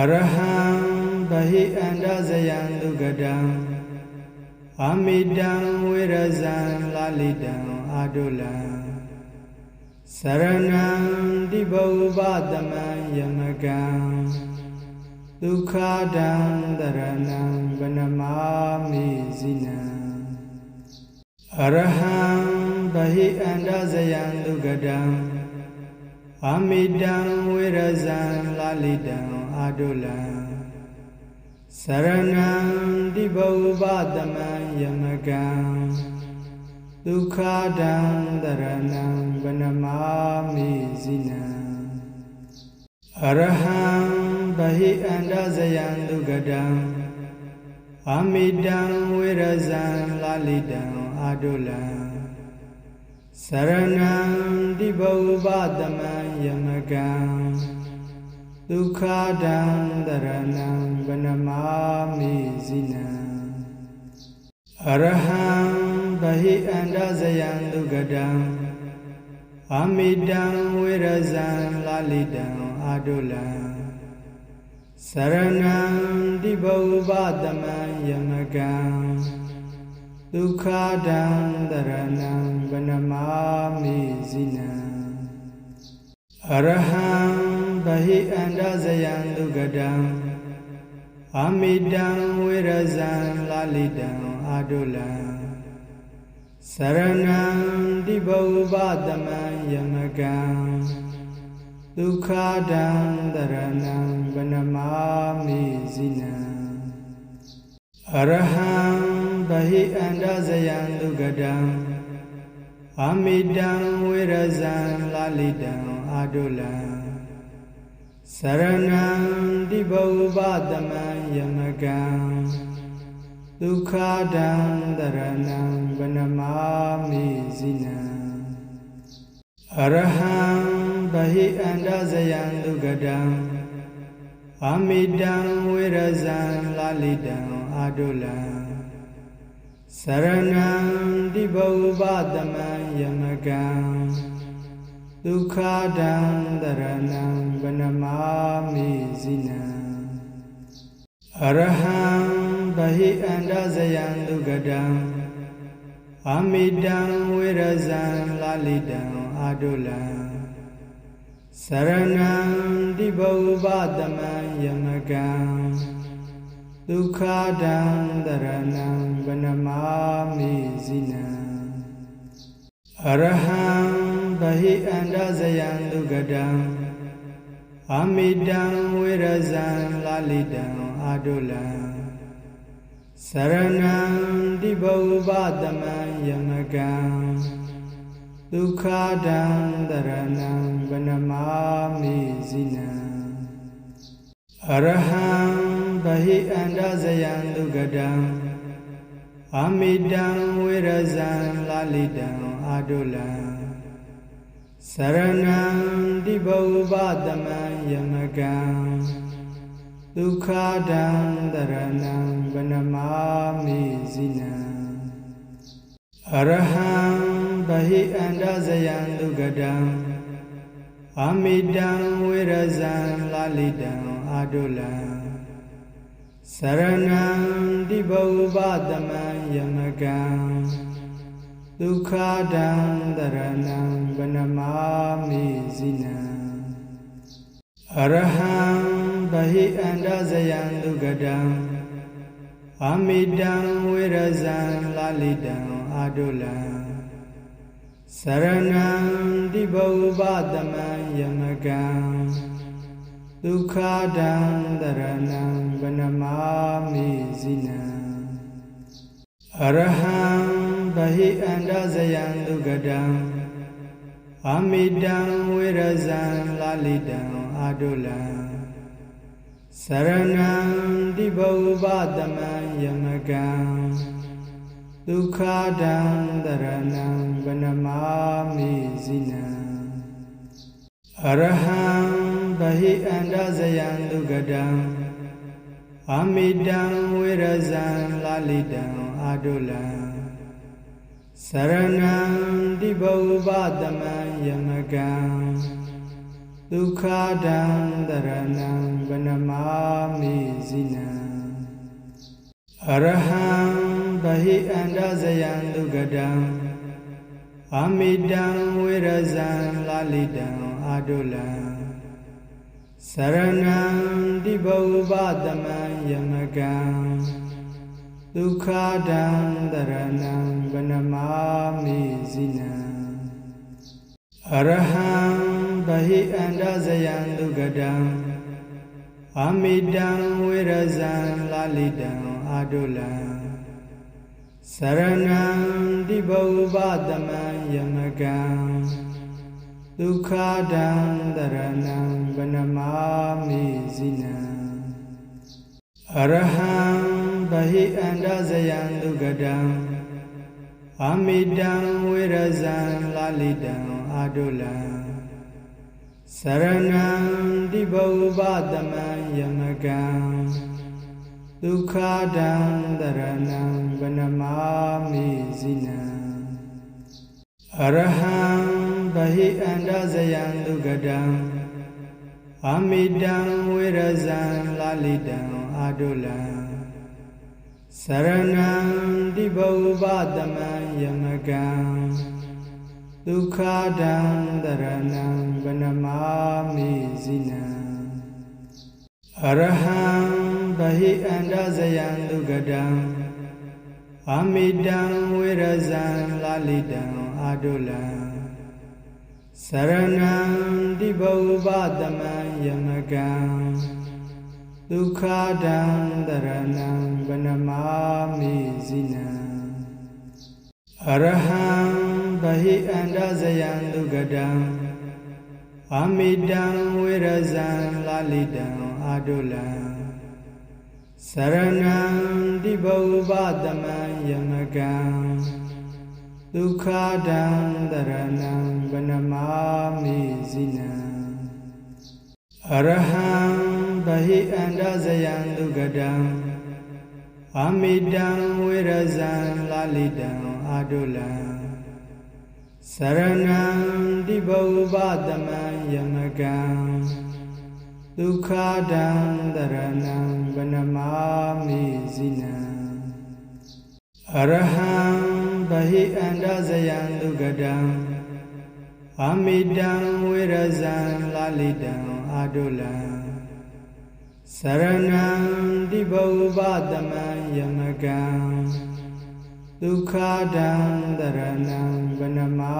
အရဟံဗဟိအန္တဇယံဒုက္ကတံအမိတံဝေရဇံလာလိတံအာတုလံစရဏံတိဘုပတမံယမကံဒုက္ခတံတရဏံဗနမာမိဇိနံအရဟံဗဟိအန္တဇယံဒုက္ကတံအမိတံဝေရဇံလာလိတံ အာတုလံစရဏံတိဘုပတမံယမကံဒုက္ခတံတရဏံဗနမာမိဇိနံအရဟံဗဟိအန္တဇယံဒုက္ကတံအမိတံဝေရဇံလာလိတံအာတုလံစရဏံတိဘုပတမံယမကံ ဒုက္ခတံတရဏံဗနမာမိဇိနံအရဟံဗဟိအန္တဇယံဒုက္ကတံအမိတံဝေရဇံလာလိတံအာတုလံစရဏံတိဘုပတမံယမကံဒုက္ခတံတရဏံဗနမာမိဇိနံအရဟံ ဗဟိအန္တဇယံဒုက္ကတံအမိတံဝေရဇံလာလိတံအာတုလံစရဏံတိဘုပတမံယမကံဒုက္ခတံတရဏံဗနမာမိဇိနံအရဟံဗဟိအန္တဇယံဒုက္ကတံအမိတံဝေရဇံလာလိတံအာတုလံ စရဏံတိဘုပတမံယမကံဒုက္ခတံတရဏံဗနမာမိဇိနံအရဟံဗဟိအန္တဇယံဒုက္ကတံအမိတံဝေရဇံလာလိတံအာတုလံစရဏံတိဘုပတမံယမကံ ဒုက္ခတံတရဏံဗနမာမိဇိနံအရဟံဗဟိအန္တဇယံဒုက္ကတံအမိတံဝေရဇံလာလိတံအာတုလံစရဏံတိဘုပတမံယမကံဒုက္ခတံတရဏံဗနမာမိဇိနံအရဟံဗ ဟိအန္တဇယံဒုက္ကတံအမိတံဝေရဇံလာလိတံအာတုလံစရဏံတိဘုပတမံယမကံဒုက္ခတံတရဏံဗနမာမိဇိနံအရဟံဗဟိအန္တဇယံဒုက္ကတံအမိတံဝေရဇံလာလိတံအာတုလံ စရဏံတိဘုပတမံယမကံဒုက္ခတံတရဏံဗနမာမိဇိနံအရဟံဗဟိအန္တဇယံဒုက္ကတံအမိတံဝေရဇံလာလိတံအာတုလံစရဏံတိဘုပတမံယမကံ ဒုက္ခတံတရဏံဗနမာမိဇိနံအရဟံဗဟိအန္တဇယံဒုက္ကတံအမိတံဝေရဇံလာလိတံအာတုလံစရဏံတိဘုပတမံယမကံဒုက္ခတံတရဏံဗနမာမိဇိနံအရဟံ ဗဟိအန္တဇယံဒုက္ကတံအမိတံဝေရဇံလာလိတံအာတုလံစရဏံတိဘုပတမံယမကံဒုက္ခတံတရဏံဗနမာမိဇိနံအရဟံဗဟိအန္တဇယံဒုက္ကတံအမိတံဝေရဇံလာလိတံအာတုလံ စရဏံတိဘုပတမံယမကံဒဒုက္ခဒံတရဏံဗနမာမိဇိနံအရဟံဗဟိအန္တဇယံဒုက္ကဒံအမိတံဝေရဇံလာလိတံအာဒုလံစရဏံတိဘုပတမံယမကံ ဒုက္ခဒံတရဏံဗနမာမိဇိနံအရဟံဗဟိအန္တဇယံဒုက္ကဒံအမိတံဝေရဇံလာလိတံအာဒုလံစရဏံတိဘုပတမံယမကံဒုက္ခဒံတရဏံဗနမာမိဇိနံအရဟံဗ ဟိအန္တဇယံဒုက္ကဒံအမိတံဝေရဇံလာလိတံအာဒုလံစရဏံတိဘုပတမံယမကံဒုက္ခဒံတရဏံဗနမာမိဇိနံအရဟံဗဟိအန္တဇယံဒုက္ကဒံအမိတံဝေရဇံလာလိတံအာဒုလံ စရဏံတိဘုပတမံယမကံဒုက္ခဒံတရဏံဗနမာမိဇိနံအရဟံဗဟိအန္တဇယံဒုက္ကဒံအမိတံဝေရဇံလာလိတံအာဒုလံစရဏံတိဘုပတမံယမကံ ဒုက္ခဒံတရဏံဗနမာမိဇိနံအရဟံဗဟိအန္တဇယံဒုက္ကဒံအမိတံဝေရဇံလာလိတံအာဒုလံစရဏံတိဘုပတမံယမကံဒုက္ခဒံတရဏံဗနမာမိဇိနံအရဟံ ဗဟိအန္တဇယံဒုက္ကဒံအမိတံဝေရဇံလာလိတံအာဒုလံစရဏံတိဘုပတမံယမကံဒုက္ခဒံတရဏံဗနမာမိဇိနံအရဟံဗဟိအန္တဇယံဒုက္ကဒံအမိတံဝေရဇံလာလိတံအာဒုလံ စရဏံတိဘုပတမံယမကံဒုက္ခဒံတရဏံဗနမာ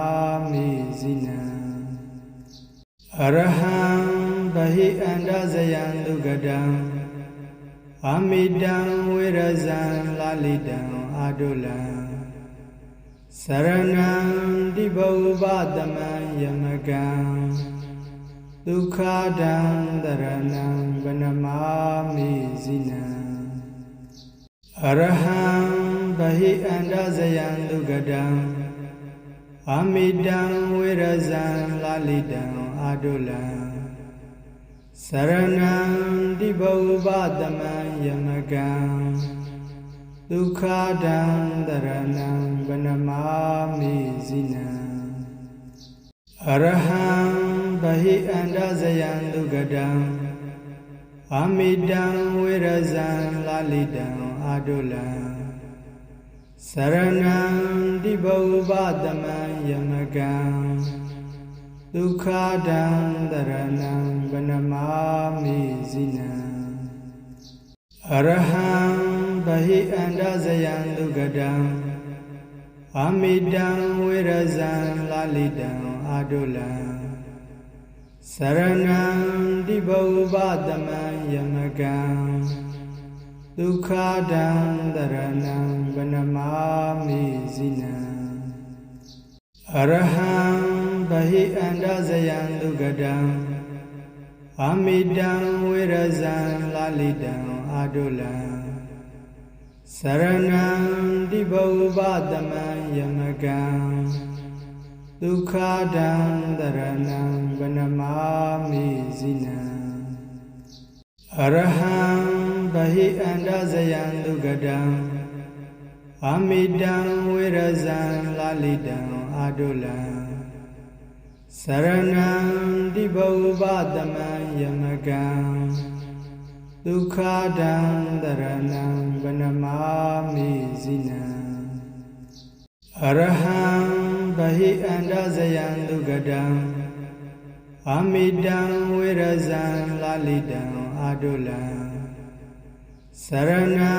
မိဇိနံအရဟံဗဟိအန္တဇယံဒုက္ကဒံအမိတံဝေရဇံလာလိတံအာဒုလံစရဏံတိဘုပတမံယမကံ ဒုက္ခဒံတရဏံဗနမာမိဇိနံအရဟံဗဟိအန္တဇယံဒုက္ကဒံအမိတံဝေရဇံလာလိတံအာဒုလံစရဏံတိဘုပတမံယမကံဒုက္ခဒံတရဏံဗနမာမိဇိနံအရဟံ ဗဟိအန္တဇယံဒုက္ကဒံအမိတံဝေရဇံလာလိတံအာဒုလံစရဏံတိဘုပတမံယမကံဒုက္ခဒံတရဏံဗနမာမိဇိနံအရဟံဗဟိအန္တဇယံဒုက္ကဒံအမိတံဝေရဇံလာလိတံအာဒုလံ စရဏံတိဘုပတမံယမကံဒုက္ခဒံတရဏံဗနမာမိဇိနံအရဟံဗဟိအန္တဇယံဒုက္ကဒံအမိတံဝေရဇံလာလိတံအာဒုလံစရဏံတိဘုပတမံယမကံ ဒုက္ခဒံတရဏံဗနမာမိဇိနံအရဟံဗဟိအန္တဇယံဒုက္ကဒံအမိတံဝေရဇံလာလိတံအာဒုလံစစရဏံတိဘုပတမံယမကံဒုက္ခဒံတရဏံဗနမာမိဇိနံအရဟံ ဗဟိအန္တဇယံဒုက္ကဒံအမိတံဝေရဇံလာလိတံအာဒုလံစရဏံ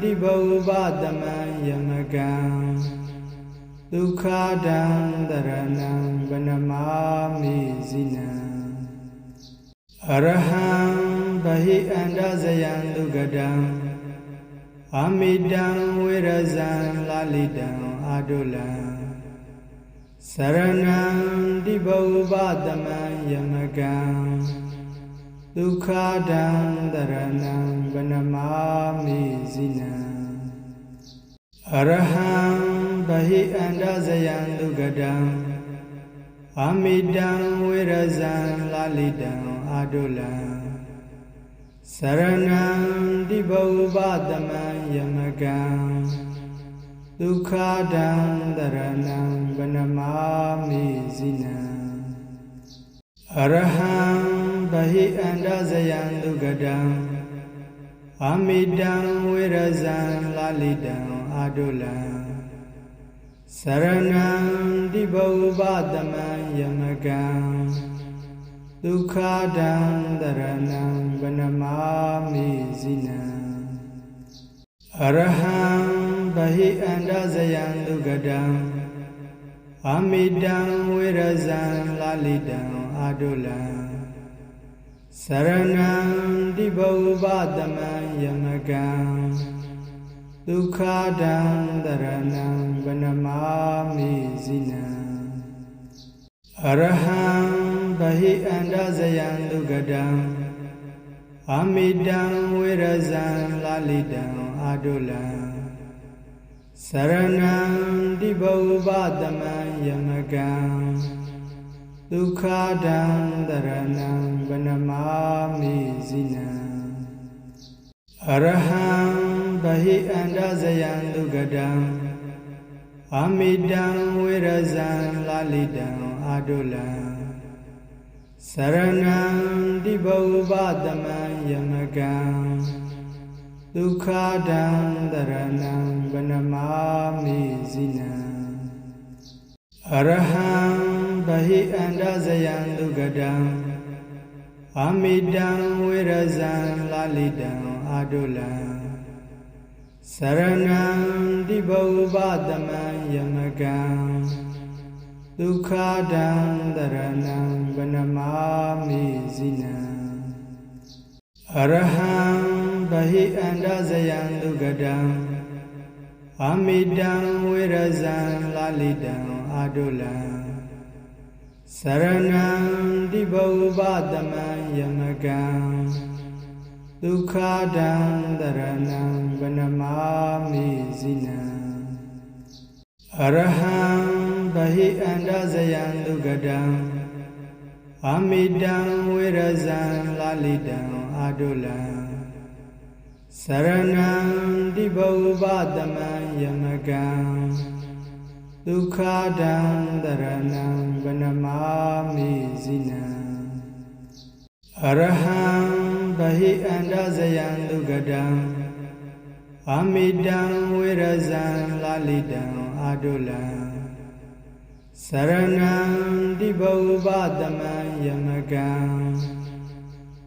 တိဘုပတမံယမကံဒုက္ခဒံတရဏံဗနမာမိဇိနံအရဟံဗဟိအန္တဇယံဒုက္ကဒံအမိတံဝေရဇံလာလိတံအာဒုလံ စရဏံတိဘုပတမံယမကံဒုက္ခဒံတရဏံဗနမာမိဇိနံအရဟံဗဟိအန္တဇယံဒုက္ကဒံအမိတံဝေရဇံလာလိတံအာဒုလံစရဏံတိဘုပတမံယမကံ ဒုက္ခဒံတရဏံဗနမာမိဇိနံအရဟံဗဟိအန္တဇယံဒုက္ကဒံအမိတံဝေရဇံလာလိတံအာဒုလံစရဏံတိဘုပတမံယမကံဒုက္ခဒံတရဏံဗနမာမိဇိနံအရဟံ ဗဟိအန္တဇယံဒုက္ကဒံအမိတံဝေရဇံလာလိတံအာဒုလံစရဏံတိဘုပတမံယမကံဒုက္ခဒံတရဏံဗနမာမိဇိနံအရဟံဗဟိအန္တဇယံဒုက္ကဒံအမိတံဝေရဇံလာလိတံအာဒုလံ စရဏံတိဘုပတမံယမကံဒုက္ခဒံတရဏံဗနမာမိဇိနံအရဟံဗဟိအန္တဇယံဒုက္ကဒံအမိတံဝေရဇံလာလိတံအာဒုလံစရဏံတိဘုပတမံယမကံ ဒုက္ခဒံတရဏံဗနမာမိဇိနံအရဟံဗဟိအန္တဇယံဒုက္ကဒံအမိတံဝေရဇံလာလိတံအာဒုလံစရဏံတိဘုပတမံယမကံဒုက္ခဒံတရဏံဗနမာမိဇိနံအရဟံ ဗဟိအန္တဇယံဒုက္ကဒံအမိတံဝေရဇံလာလိတံအာဒုလံစရဏံတိဘုပတမံယမကံဒုက္ခဒံတရဏံဗနမာမိဇိနံအရဟံဗဟိအန္တဇယံဒုက္ကဒံအမိတံဝေရဇံလာလိတံအာဒုလံ စရဏံတိဘုပတမံယမကံဒုက္ခဒံတရဏံ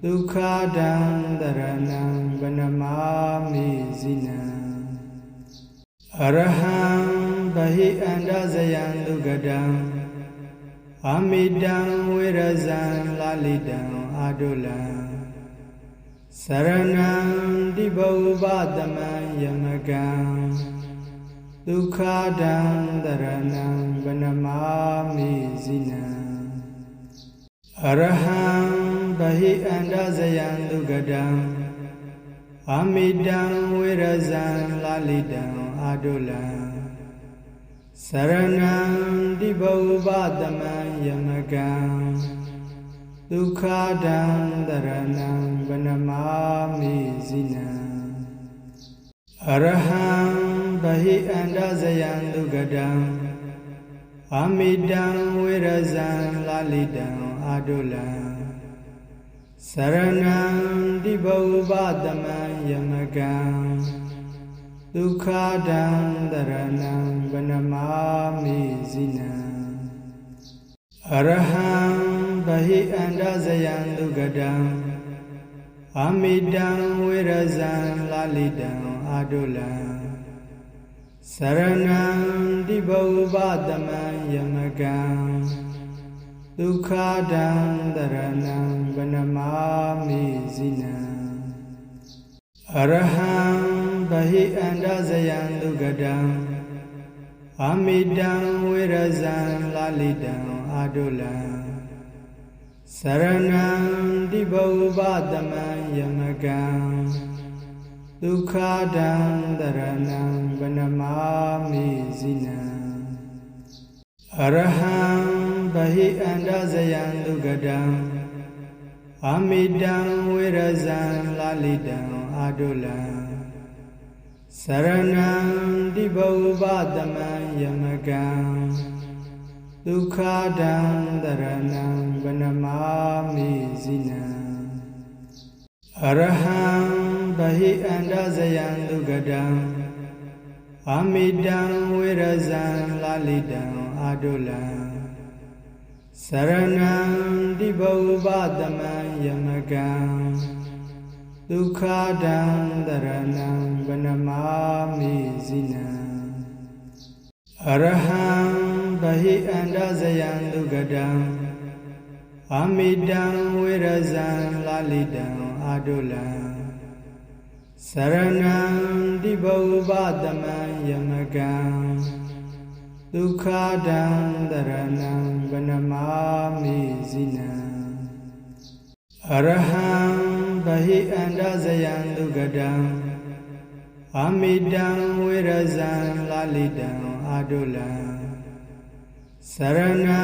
ဒုက္ကဒံအမိတံဝေရဇံလာလိတံအာဒုလံစရဏံတိဘုပတမံယမကံဒုက္ခဒံတရဏံဗနမာမိဇိနံအရဟံဗဟိအန္တဇယံဒုက္ကဒံအမိတံဝေရဇံလာလိတံအာဒုလံစရဏံတိဘုပတမံယမကံဒုက္ခဒံတရဏံဗနမာမိဇိနံအရဟံ ဗဟိအန္တဇယံဒုက္ကဒံအမိတံဝေရဇံလာလိတံအာဒုလံစရဏံတိဘုပတမံယမကံဒုက္ခဒံတရဏံဗနမာမိဇိနံအရဟံဗဟိအန္တဇယံဒုက္ကဒံအမိတံဝေရဇံလာလိတံအာဒုလံ စရဏံတိဘုပတမံယမကံဒုက္ခဒံတရဏံဗနမာမိဇိနံအရဟံဗဟိအန္တဇယံဒုက္ကဒံအမိတံဝေရဇံလာလိတံအာဒုလံစရဏံတိဘုပတမံယမကံ ဒုက္ခဒံတရဏံဗနမာမိဇိနံအရဟံဗဟိအန္တဇယံဒုက္ကဒံအမိတံဝေရဇံလာလိတံအာဒုလံစရဏံတိဘုပတမံယမကံဒုက္ခဒံတရဏံဗနမာမိဇိနံအရဟံ ဗဟိအန္တဇယံဒုက္ကဒံအမိတံဝေရဇံလာလိတံအာဒုလံစရဏံတိဘုပတမံယမကံဒုက္ခဒံတရဏံဗနမာမိဇိနံအရဟံဗဟိအန္တဇယံဒုက္ကဒံအမိတံဝေရဇံလာလိတံအာဒုလံစ ရဏံတိဘုပတမံယမကံဒုက္ခဒံတရဏံဗနမာမိဇိနံအရဟံဗဟိအန္တဇယံဒုက္ကဒံအမိတံဝေရဇံလာလိတံအာဒုလံစရဏံတိဘုပတမံယမကံ ဒုက္ခဒံတရဏံဗနမာမိဇိနံအရဟံဗဟိအန္တဇယံဒုက္ကဒံအမိတံဝေရဇံလာလိတံအာဒုလံစရဏံ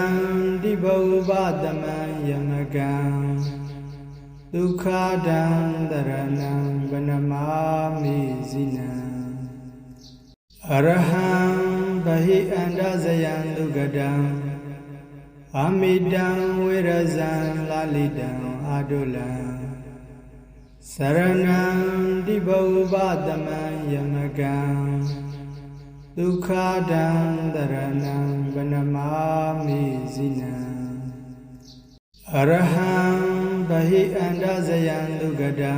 တိဘုပတမံယမကံဒုက္ခဒံတရဏံဗနမာမိဇိနံအရဟံ ဗဟိအန္တဇယံဒုက္ကဒံအမိတံဝေရဇံလာလိတံအာဒုလံစရဏံတိဘုပတမံယမကံဒုက္ခဒံတရဏံဗနမာမိဇိနံအရဟံဗဟိအန္တဇယံဒုက္ကဒံ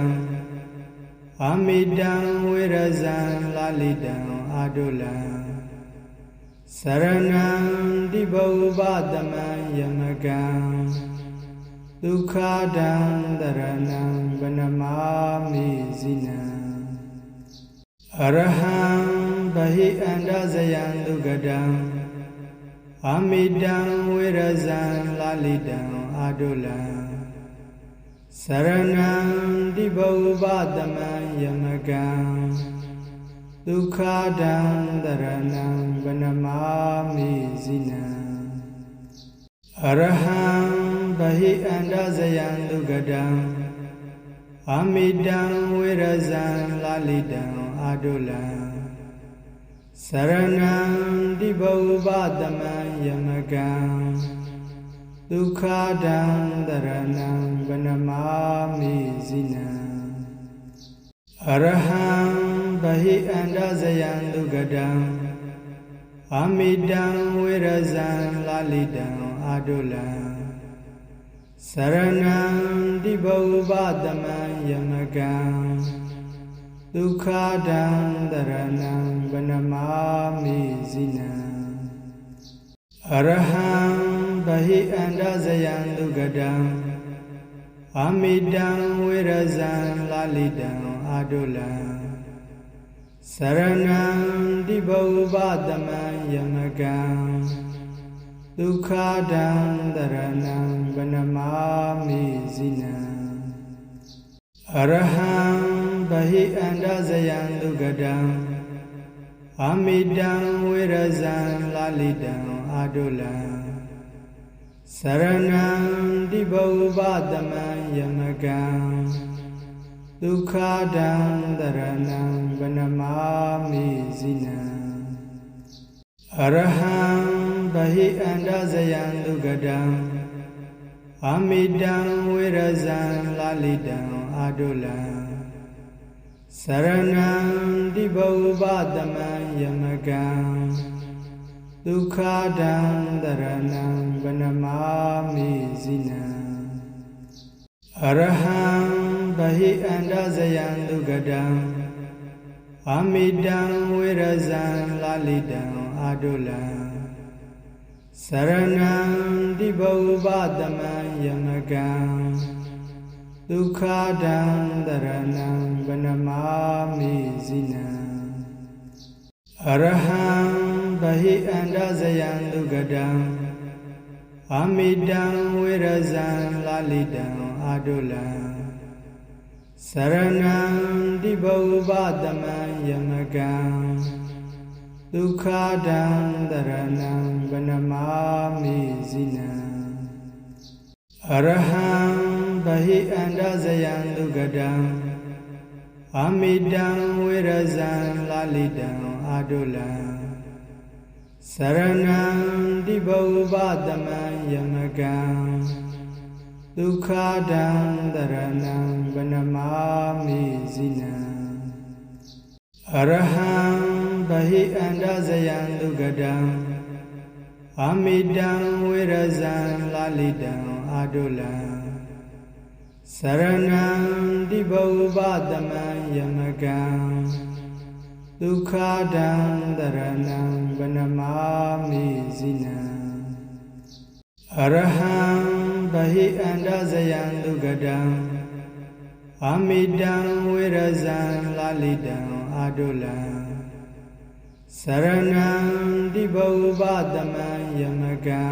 အမိတံဝေရဇံလာလိတံအာဒုလံ စရဏံတိဘုပတမံယမကံဒုက္ခဒံတရဏံဗနမာမိဇိနံအရဟံဗဟိအန္တဇယံဒုက္ကဒံအမိတံဝေရဇံလာလိတံအာဒုလံစရဏံတိဘုပတမံယမကံ ဒုက္ခဒံတရဏံဗနမာမိဇိနံအရဟံဗဟိအန္တဇယံဒုက္ကဒံအမိတံဝေရဇံလာလိတံအာဒုလံစရဏံတိဘုပတမံယမကံဒုက္ခဒံတရဏံဗနမာမိဇိနံအရဟံ ဗဟိအန္တဇယံဒုက္ကဒံအမိတံဝေရဇံလာလိတံအာဒုလံစရဏံတိဘုပတမံယမကံဒုက္ခဒံတရဏံဗနမာမိဇိနံအရဟံဗဟိအန္တဇယံဒုက္ကဒံအမိတံဝေရဇံလာလိတံအာဒုလံစ ရဏံတိဘုပတမံယမကံဒုက္ခဒံတရဏံဗနမာမိဇိနံအရဟံဗဟိအန္တဇယံဒုက္ကဒံအမိတံဝေရဇံလာလိတံအာဒုလံစရဏံတိဘုပတမံယမကံ ဒုက္ခဒံတရဏံဗနမာမိဇိနံအရဟံဗဟိအန္တဇယံဒုက္ကတံအမိတံဝေရဇံလာလိတံအာဒုလံစရဏံတိဘုပတမံယမကံဒုက္ခဒံတရဏံဗနမာမိဇိနံအရဟံ ဘဟိအန္တဇယံဒုက္ကတံအမိတံဝေရဇံလာလိတံအာဒုလံစရဏံတိဘုပတမံယမကံဒုက္ခဒံတရဏံဗနမာမိဇိနံအရဟံဘဟိအန္တဇယံဒုက္ကတံအမိတံဝေရဇံလာလိတံအာဒုလံ စရဏံတိဘုပတမံယမကံဒုက္ခဒံတရဏံဗနမာမိဇိနံအရဟံဘဟိအန္တဇယံဒုက္ကတံအမိတံဝေရဇံလာလိတံအာဒုလံစရဏံတိဘုပတမံယမကံ ဒုက္ခဒံတရဏံဗနမာမိဇိနံအရဟံဘဟိအန္တဇယံဒုက္ကတံအမိတံဝေရဇံလာလိတံအာဒုလံစရဏံတိဘုပတမံယမကံဒုက္ခဒံတရဏံဗနမာမိဇိနံအရဟံ ဘဟိအန္တဇယံဒုက္ကတံအမိတံဝေရဇံလာလိတံအာဒုလံစရဏံတိဘုပတမံယမကံ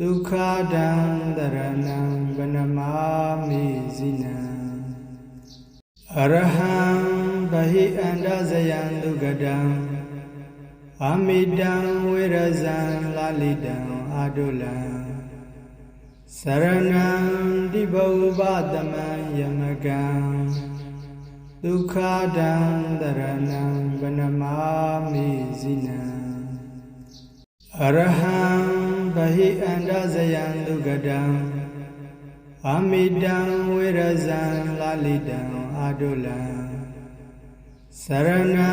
ဒုက္ခဒံတရဏံဗနမာမိဇိနံအရဟံဘဟိအန္တဇယံဒုက္ကတံအမိတံဝေရဇံလာလိတံအာဒုလံ စရဏံတိဘုပတမံယမကံဒုက္ခဒံတရဏံဗနမာမိဇိနံအရဟံဘဟိအန္တဇယံဒုက္ကတံအမိတံဝေရဇံလာလိတံအာဒုလံစရဏံ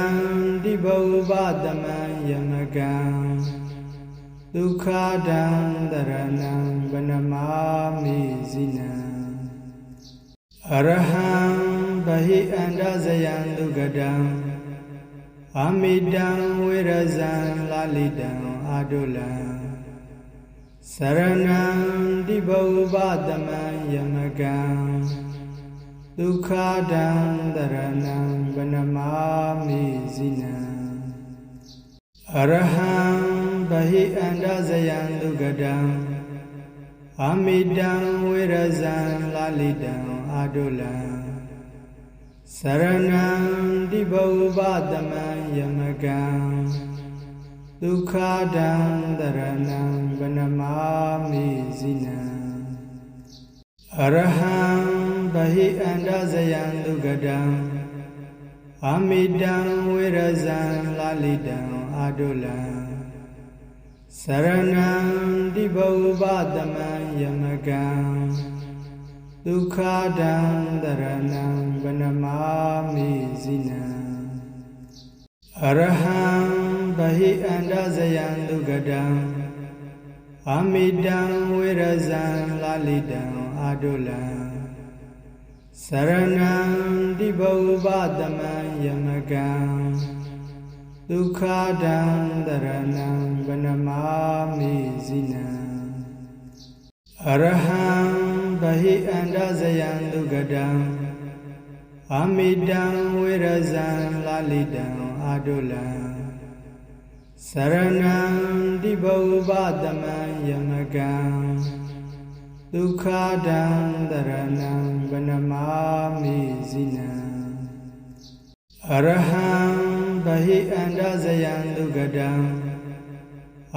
တိဘုပတမံယမကံ ဒုက္ခဒံတရဏံဗနမာမိဇိနံအရဟံဘဟိအန္တဇယံဒုက္ကတံအမိတံဝေရဇံလာလိတံအာဒုလံစရဏံတိဘုပတမံယမကံဒုက္ခဒံတရဏံဗနမာမိဇိနံအရဟံ ဘဟိအန္တဇယံဒုက္ကတံအမိတံဝေရဇံလာလိတံအာဒုလံစရဏံတိဘုပတမံယမကံဒုက္ခဒံတရဏံဗနမာမိဇိနံအရဟံဘဟိအန္တဇယံဒုက္ကတံအမိတံဝေရဇံလာလိတံအာဒုလံ စရဏံတိဘုပတမံယမကံဒုက္ခဒံတရဏံဗနမာမိဇိနံအရဟံဘဟိအန္တဇယံဒုက္ကတံအမိတံဝေရဇံလာလိတံအာဒုလံစရဏံတိဘုပတမံယမကံ ဒုက္ခဒံတရဏံဗနမာမိဇိနံအရဟံဘဟိအန္တဇယံဒုက္ကတံအမိတံဝေရဇံလာလိတံအာဒုလံစရဏံတိဘုပတမံယမကံဒုက္ခဒံတရဏံဗနမာမိဇိနံအရဟံ ဘဟိအန္တဇယံဒုက္ကတံ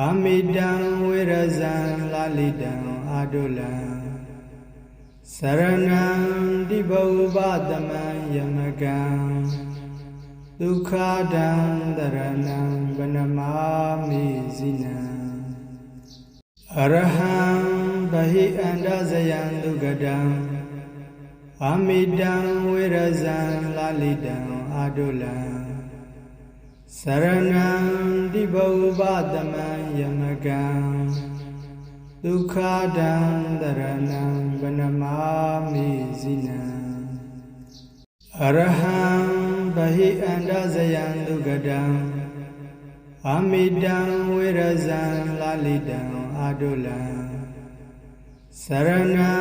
အမိတံဝေရဇံလာလိတံအာဒုလံစရဏံတိဘုပတမံယမကံဒဒုက္ခဒံတရဏံဗနမာမိဇိနံအရဟံဗဟိအန္တဇယံဒုက္ကဒံအမိတံဝေရဇံလာလိတံအာဒုလံ စရဏံတိဘုပတမံယမကံဒုက္ခဒံတရဏံဗနမာမိဇိနံအရဟံဗဟိအန္တဇယံဒုက္ကဒံအမိတံဝေရဇံလာလိတံအာဒုလံစရဏံ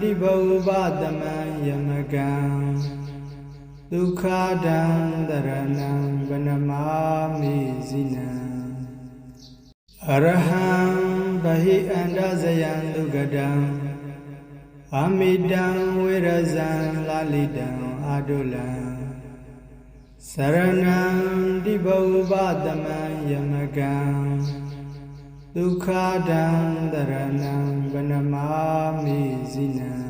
တိဘုပတမံယမကံ ဒုက္ခဒံတရဏံဗနမာမိဇိနံအရဟံဗဟိအန္တဇယံဒုက္ကဒံအမိတံဝေရဇံလာလိတံအာဒုလံစရဏံတိဘုပတမံယမကံဒုက္ခဒံတရဏံဗနမာမိဇိနံ